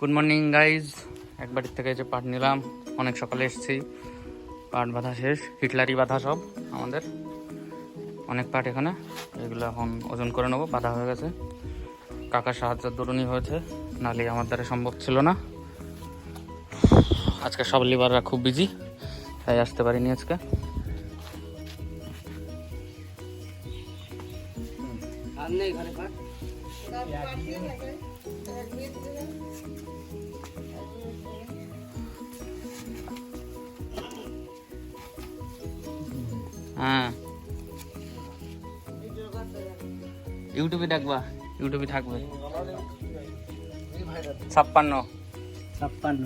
Good morning guys এক বাড়ির থেকে যে পাট নিলাম, অনেক সকালে এসেছি। পাট বাঁধা শেষ, হিটলারি বাঁধা সব আমাদের। অনেক পাট এখানে, এগুলো এখন ওজন করে নেব, বাঁধা হয়ে গেছে। কাকার সাহায্যের দরুনি হয়েছে নাহলে আমার দ্বারা সম্ভব ছিল না। আজকে সব লিবাররা খুব বিজি তাই আসতে পারিনি আজকে। নেই ঘরে পাট ইউটিউবে দেখবা ইউটিউবে থাকবে ছাপ্পান্ন ছাপ্পান্ন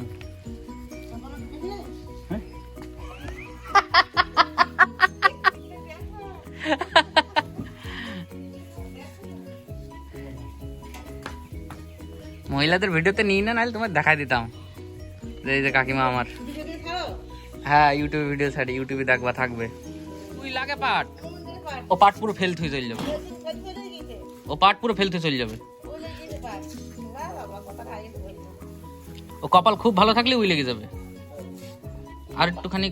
মহিলাদের ভিডিওতে নিই না নাহলে তোমার দেখাই দিতাম। যে এই যে কাকিমা আমার। হ্যাঁ ইউটিউবে ভিডিও ছাড়ি ইউটিউবে দেখবা থাকবে। তুই লাগে পাট। ও পাট পুরো ফেল থুই চলে যাবে। ও পাট পুরো ফেল থুই চলে যাবে। ও কপাল খুব ভালো থাকলে উই লেগে যাবে। আর একটুখানি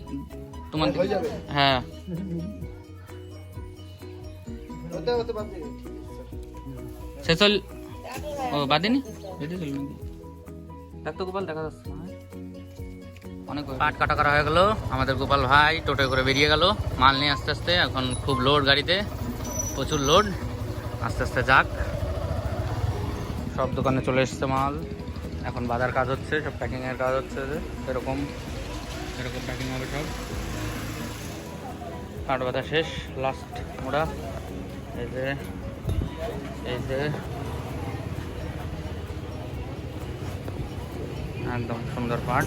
তোমার দিকে- হ্যাঁ। সে চল ও বাদেনি এটা চল নাকি? দেখ গোপাল দেখা যাচ্ছে না। অনেক পাট কাটা করা হয়ে গেল। আমাদের গোপাল ভাই টোটোয় করে বেরিয়ে গেল। মাল নিয়ে আস্তে আস্তে এখন খুব লোড গাড়িতে। প্রচুর লোড আস্তে আস্তে যাক। সব দোকানে চলে এসছে মাল। এখন বাজার কাজ হচ্ছে সব প্যাকিংয়ের কাজ হচ্ছে যে এরকম। এরকম প্যাকিং হবে সব। কাঠ বাঁধা শেষ লাস্ট মোড়া। এই যে এই যে। একদম সুন্দর পাট।